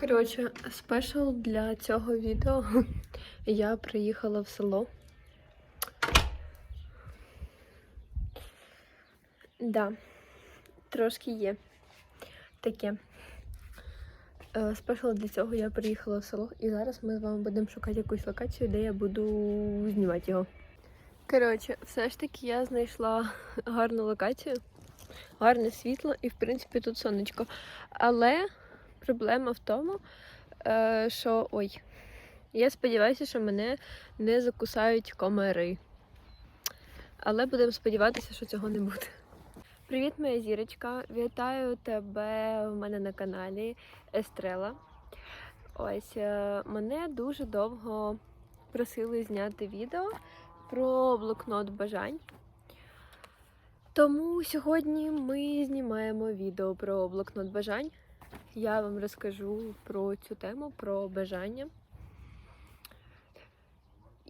Коротше, спешл для цього відео. Я приїхала в село. Да, трошки є таке. Е, Спешл для цього я приїхала в село, і зараз ми з вами будемо шукати якусь локацію, де я буду знімати його. Коротше, все ж таки я знайшла гарну локацію, гарне світло і, в принципі, тут сонечко. Але проблема в тому, е, що ой, я сподіваюся, що мене не закусають комари. Але будемо сподіватися, що цього не буде. Привіт, моя зірочка! Вітаю тебе в мене на каналі Естрела. Ось е, мене дуже довго просили зняти відео про блокнот бажань. Тому сьогодні ми знімаємо відео про блокнот бажань. Я вам розкажу про цю тему, про бажання.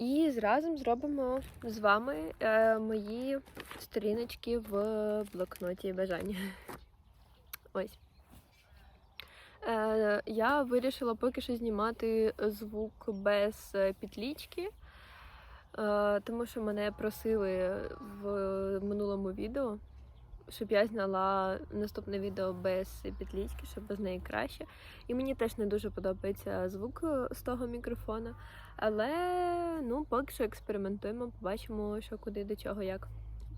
І зразу зробимо з вами е, мої сторіночки в блокноті бажання. Ось. Е, я вирішила поки що знімати звук без підлічки, е, тому що мене просили в минулому відео, щоб я зняла наступне відео без підлічки, щоб без неї краще. І мені теж не дуже подобається звук е, з того мікрофона. Але ну, поки що експериментуємо, побачимо, що куди до чого як.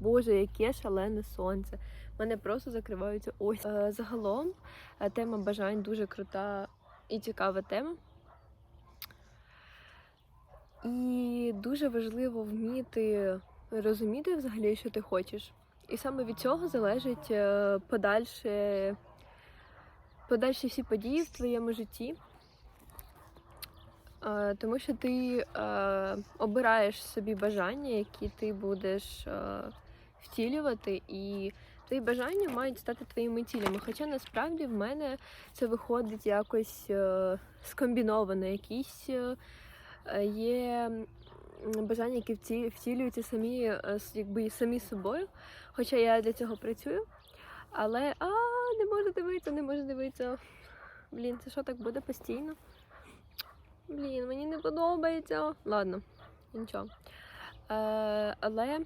Боже, яке шалене сонце. У мене просто закриваються ось. Е, Загалом е, тема бажань дуже крута і цікава тема. І дуже важливо вміти розуміти взагалі, що ти хочеш. І саме від цього залежить е, подальше, подальші всі події в твоєму житті. Е, Тому що ти е, обираєш собі бажання, які ти будеш втілювати, і твої бажання мають стати твоїми цілями. Хоча насправді в мене це виходить якось скомбіновано, якісь є бажання, які втілюються самі, якби самі собою. Хоча я для цього працюю. Але а, не можу дивитися, не можу дивитися. Блін, це що так буде постійно? Блін, мені не подобається. Ладно, нічого. Е, але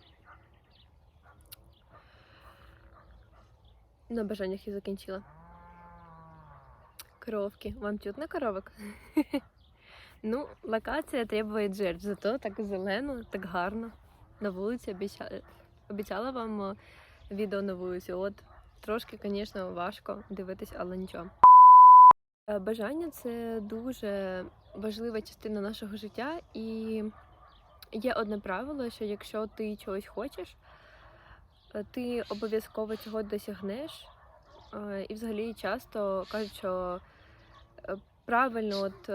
на бажаннях і закінчила. Коровки. Вам чутно коровок? ну, локація требує жертв, зато так зелено, так гарно. На вулиці обіцяла, обіцяла вам е, відео на вулиці. От трошки, звісно, важко дивитись, але нічого. Е, Бажання це дуже важлива частина нашого життя, і є одне правило, що якщо ти чогось хочеш, е, ти обов'язково цього досягнеш. І взагалі часто кажуть, що правильно от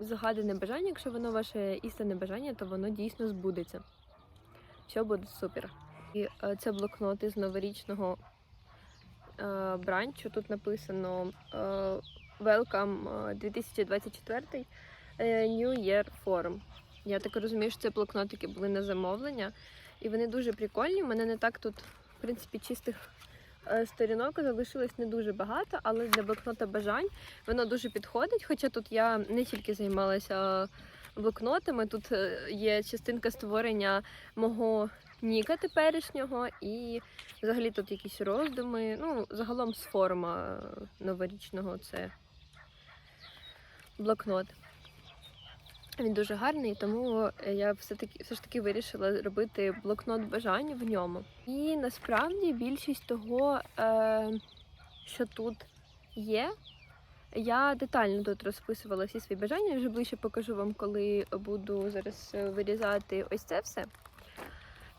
загадане бажання, якщо воно ваше істинне бажання, то воно дійсно збудеться. Все буде супер. І е, це блокнот із новорічного е, бранчу. Тут написано е, Welcome е, 2024 е, New Year Forum. Я так розумію, що це блокнотики були на замовлення, і вони дуже прикольні. У мене не так тут, в принципі, чистих е, сторінок залишилось не дуже багато, але для блокнота бажань воно дуже підходить. Хоча тут я не тільки займалася блокнотами, тут е, є частинка створення мого ніка теперішнього, і взагалі тут якісь роздуми. Ну, загалом з форма е, новорічного це блокнот. Він дуже гарний, тому я все-таки все ж таки вирішила робити блокнот бажань в ньому. І насправді більшість того, е, що тут є, я детально тут розписувала всі свої бажання. Вже ближче покажу вам, коли буду зараз е, вирізати ось це все,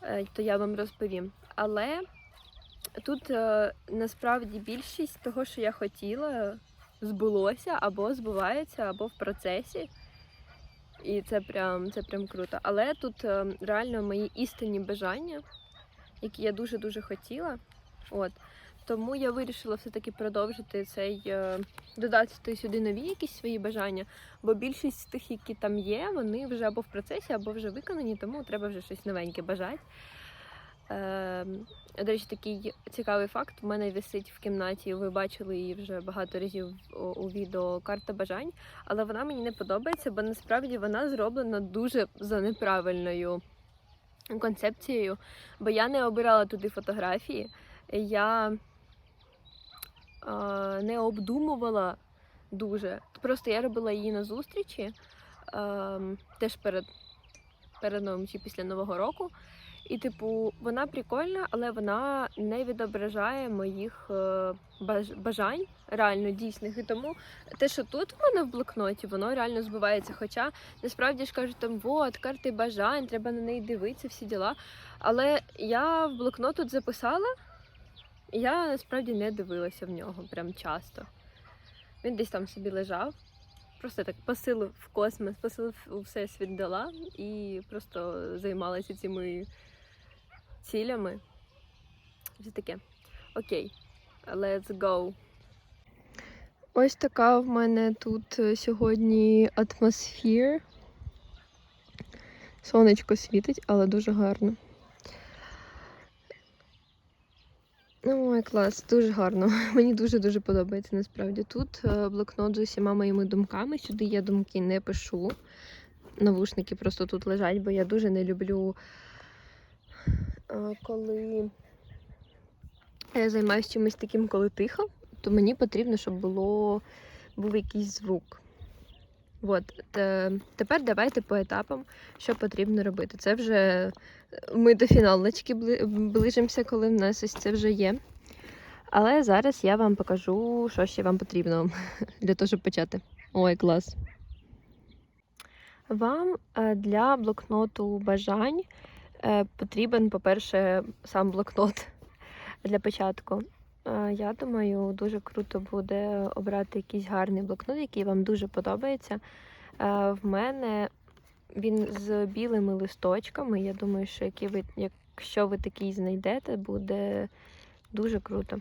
е, то я вам розповім. Але тут е, насправді більшість того, що я хотіла, збулося або збувається, або в процесі. І це прям, це прям круто. Але тут реально мої істинні бажання, які я дуже-дуже хотіла. От. Тому я вирішила все-таки продовжити цей, е, додати сюди нові якісь свої бажання, бо більшість тих, які там є, вони вже або в процесі, або вже виконані, тому треба вже щось новеньке бажати. Е, до речі, такий цікавий факт. У мене висить в кімнаті. Ви бачили її вже багато разів у, відео карта бажань, але вона мені не подобається, бо насправді вона зроблена дуже за неправильною концепцією. Бо я не обирала туди фотографії, я не обдумувала дуже. Просто я робила її на зустрічі, е, теж перед, перед новим чи після Нового року. І, типу, вона прикольна, але вона не відображає моїх е, баж- бажань реально дійсних. І тому те, що тут в мене в блокноті, воно реально збивається. Хоча насправді ж кажуть, там вот, карти бажань, треба на неї дивитися, всі діла. Але я в блокнот тут записала, я насправді не дивилася в нього прям часто. Він десь там собі лежав. Просто так посилу в космос, посилу у всесвіт дала і просто займалася цими цілями. Все таке. Окей, let's go. Ось така в мене тут сьогодні атмосфера. Сонечко світить, але дуже гарно. Ну, Ой, клас, дуже гарно. Мені дуже-дуже подобається насправді. Тут е, блокнот з усіма моїми думками. Сюди я думки не пишу. Навушники просто тут лежать, бо я дуже не люблю, е, коли я займаюся чимось таким, коли тихо, то мені потрібно, щоб було, був якийсь звук. От, тепер давайте по етапам, що потрібно робити. Це вже е, ми до фіналочки ближимося, коли в нас ось це вже є. Але зараз я вам покажу, що ще вам потрібно для того, щоб почати. Ой, клас. Вам е, для блокноту бажань е, потрібен, по-перше, сам блокнот для початку. Я думаю, дуже круто буде обрати якийсь гарний блокнот, який вам дуже подобається. Е, В мене він з білими листочками. Я думаю, що який ви, якщо ви такий знайдете, буде дуже круто.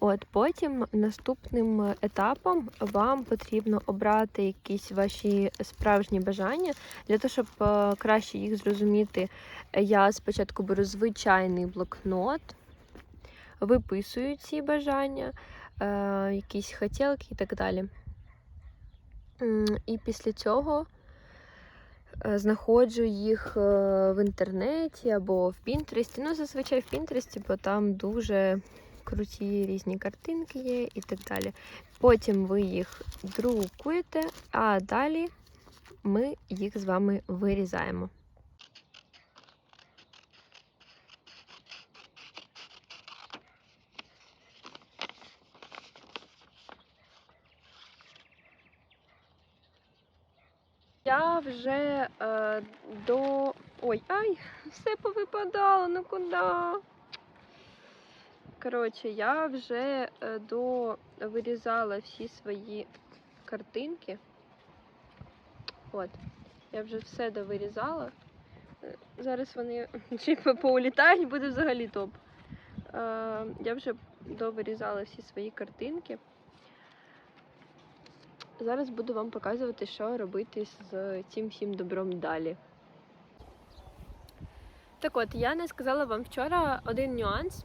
От потім наступним етапом вам потрібно обрати якісь ваші справжні бажання. Для того, щоб е, краще їх зрозуміти, я спочатку беру звичайний блокнот, виписую ці бажання, е, якісь хотілки і так далі. І після цього е, знаходжу їх е, в інтернеті або в Пінтересті. Ну, зазвичай в Пінтересті, бо там дуже круті різні картинки є і так далі. Потім ви їх друкуєте, а далі ми їх з вами вирізаємо. Я вже е, до. Ой, ай, все повипадало, ну куди? Коротше, я вже е, до вирізала всі свої картинки. От, я вже все довирізала. Е, Зараз вони ще поулітають, буде взагалі топ. Е, я вже довирізала всі свої картинки. Зараз буду вам показувати, що робити з цим всім добром далі. Так от, я не сказала вам вчора один нюанс,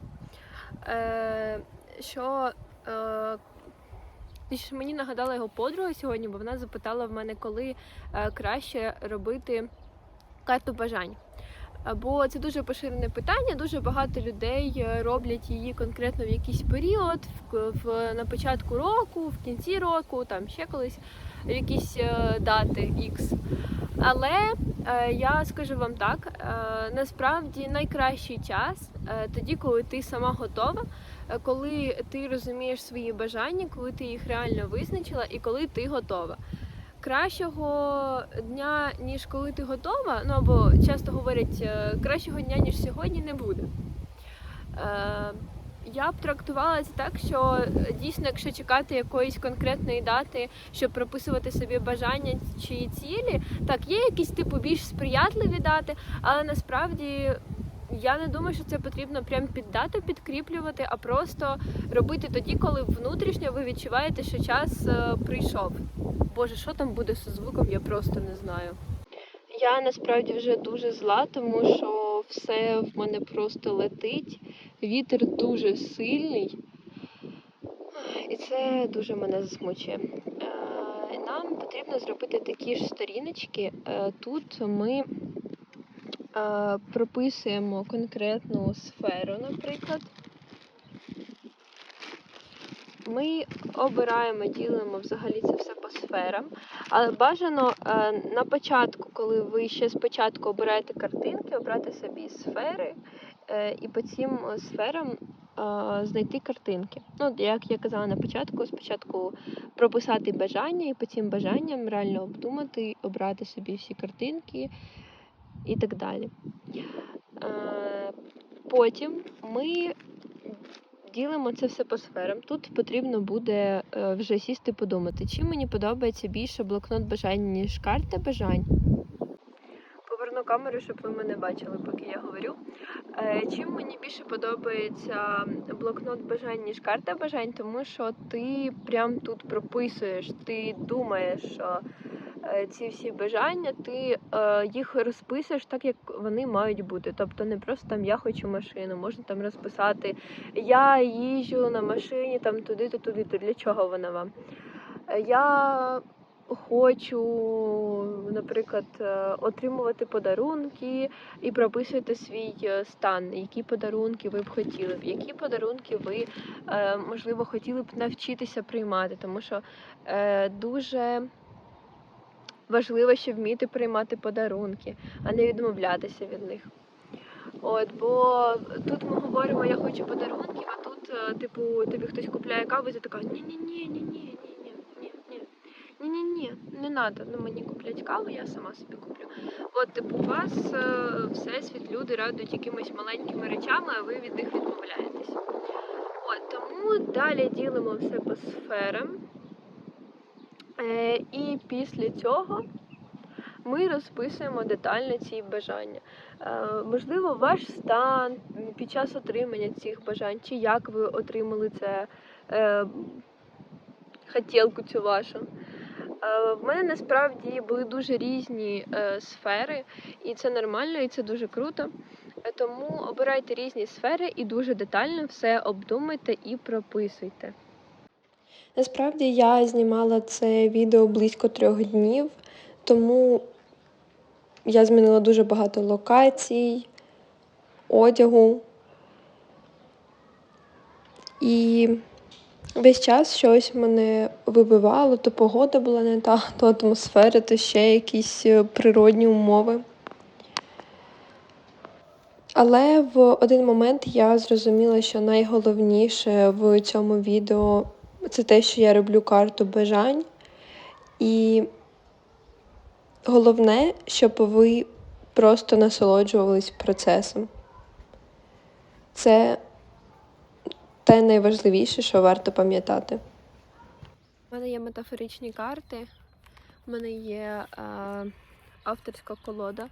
е, що е, мені нагадала його подруга сьогодні, бо вона запитала в мене, коли е, краще робити карту бажань. Бо це дуже поширене питання. Дуже багато людей е, роблять її конкретно в якийсь період, в, в на початку року, в кінці року, там ще колись в якісь е, дати X. Але е, я скажу вам так: е, насправді найкращий час е, тоді, коли ти сама готова, е, коли ти розумієш свої бажання, коли ти їх реально визначила і коли ти готова. Кращого дня, ніж коли ти готова, ну або часто говорять, е, кращого дня, ніж сьогодні, не буде. Е, я б трактувала це так, що дійсно, якщо чекати якоїсь конкретної дати, щоб прописувати собі бажання чи цілі, так, є якісь типу більш сприятливі дати, але насправді я не думаю, що це потрібно прям під дату підкріплювати, а просто робити тоді, коли внутрішньо ви відчуваєте, що час е, прийшов. Боже, що там буде з звуком, я просто не знаю. Я насправді вже дуже зла, тому що все в мене просто летить. Вітер дуже сильний. І це дуже мене засмучує. Е, Нам потрібно зробити такі ж сторіночки. Е, Тут ми прописуємо конкретну сферу, наприклад. Ми обираємо, ділимо взагалі це все по сферам. Але бажано е, на початку, коли ви ще спочатку обираєте картинки, обрати собі сфери е, і по цим сферам е, знайти картинки. Ну, як я казала на початку, спочатку прописати бажання і по цим бажанням реально обдумати, обрати собі всі картинки і так далі. Потім ми ділимо це все по сферам. Тут потрібно буде е, вже сісти і подумати, чим мені подобається більше блокнот бажань, ніж карта бажань. Поверну камеру, щоб ви мене бачили, поки я говорю. Е, Чим мені більше подобається блокнот бажань, ніж карта бажань, тому що ти прям тут прописуєш, ти думаєш, що ці всі бажання, ти е, їх розписуєш так, як вони мають бути. Тобто не просто там я хочу машину, можна там розписати я їжджу на машині там туди-то, туди-то. Для чого вона вам? Е, Я хочу, наприклад, е, отримувати подарунки і прописуєте свій е, стан, які подарунки ви б хотіли б, які подарунки ви, е, можливо, хотіли б навчитися приймати, тому що е, дуже важливо ще вміти приймати подарунки, а не відмовлятися від них. От, бо тут ми говоримо, я хочу подарунків, а тут, е, типу, тобі хтось купляє каву, і ти така ні-ні-ні-ні-ні, ні-ні, ні, ні-ні-ні, не треба, ну мені куплять каву, я сама собі куплю. От, типу, у вас е, всесвіт, люди радують якимись маленькими речами, а ви від них відмовляєтесь. От, тому далі ділимо все по сферам. Е, і після цього ми розписуємо детально ці бажання. Е, можливо, ваш стан під час отримання цих бажань, чи як ви отримали це е, хотілку цю вашу. В мене насправді були дуже різні сфери, і це нормально, і це дуже круто. Тому обирайте різні сфери і дуже детально все обдумайте і прописуйте. Насправді я знімала це відео близько трьох днів, тому я змінила дуже багато локацій, одягу. І весь час щось мене вибивало, то погода була не та, то атмосфера, то ще якісь е, природні умови. Але в один момент я зрозуміла, що найголовніше в цьому відео це те, що я роблю карту бажань. І головне, щоб ви просто насолоджувались процесом. Це те найважливіше, що варто пам'ятати. У мене є метафоричні карти, у мене є е, авторська колода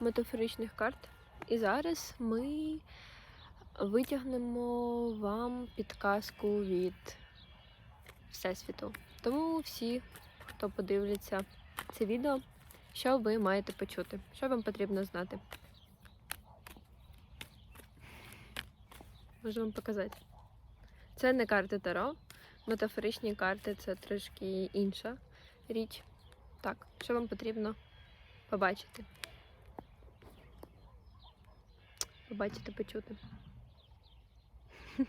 метафоричних карт. І зараз ми витягнемо вам підказку від Всесвіту. Тому всі, хто подивляться це відео, що ви маєте почути, що вам потрібно знати. Можу вам показати. Це не карти Таро. Метафоричні карти це трошки інша річ. Так, що вам потрібно побачити? Побачити, почути.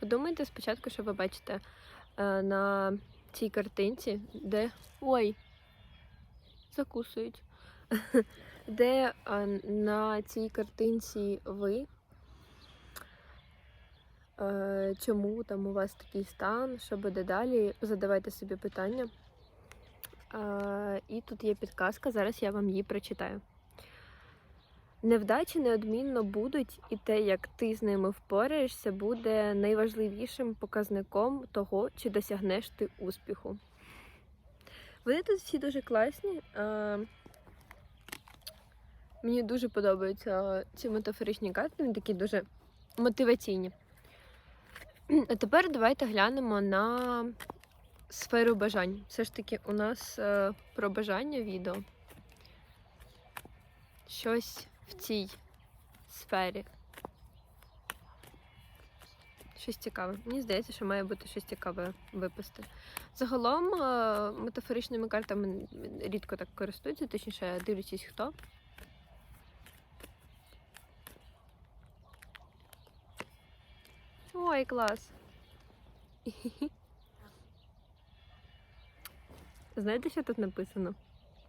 Подумайте спочатку, що ви бачите на цій картинці, де. Ой! Закусують. Де е, на цій картинці ви. Е, Чому там у вас такий стан, що буде далі? Задавайте собі питання. Е, І тут є підказка, зараз я вам її прочитаю. Невдачі неодмінно будуть, і те, як ти з ними впораєшся, буде найважливішим показником того, чи досягнеш ти успіху. Вони тут всі дуже класні. Мені дуже подобаються ці метафоричні карти, вони такі дуже мотиваційні. А тепер давайте глянемо на сферу бажань. Все ж таки, у нас е, про бажання відео. Щось в цій сфері. Щось цікаве. Мені здається, що має бути щось цікаве випасти. Загалом е, метафоричними картами рідко так користуються, точніше, дивлячись хто. Ой, клас. Знаєте, що тут написано?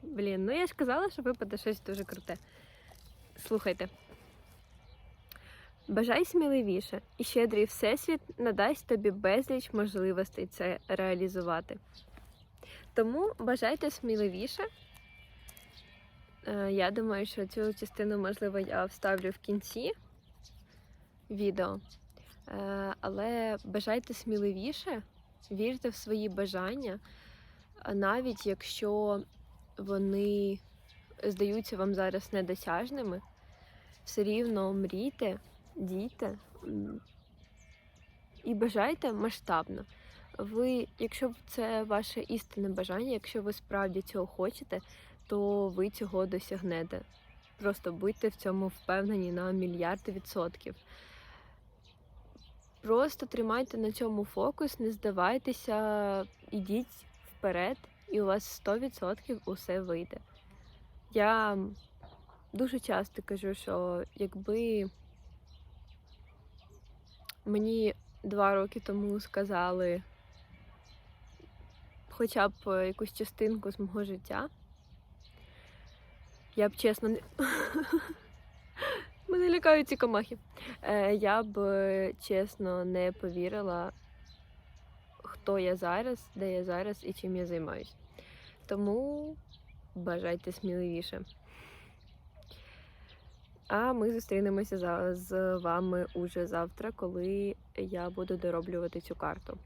Блін, ну я ж казала, що випаде щось дуже круте. Слухайте. Бажай сміливіше, і щедрий всесвіт надасть тобі безліч можливостей це реалізувати. Тому бажайте сміливіше. Е, Я думаю, що цю частину, можливо, я вставлю в кінці відео. Е, Але бажайте сміливіше, вірте в свої бажання, навіть якщо вони здаються вам зараз недосяжними, все рівно мрійте, дійте і бажайте масштабно. Ви, якщо це ваше істинне бажання, якщо ви справді цього хочете, то ви цього досягнете. Просто будьте в цьому впевнені на мільярд відсотків. Просто тримайте на цьому фокус, не здавайтеся, ідіть вперед, і у вас 100% усе вийде. Я дуже часто кажу, що якби мені два роки тому сказали хоча б якусь частинку з мого життя, я б чесно не. Мене лякають ці комахи. Е, Я б е, чесно не повірила, хто я зараз, де я зараз і чим я займаюсь. Тому бажайте сміливіше. А ми зустрінемося з вами уже завтра, коли я буду дороблювати цю карту.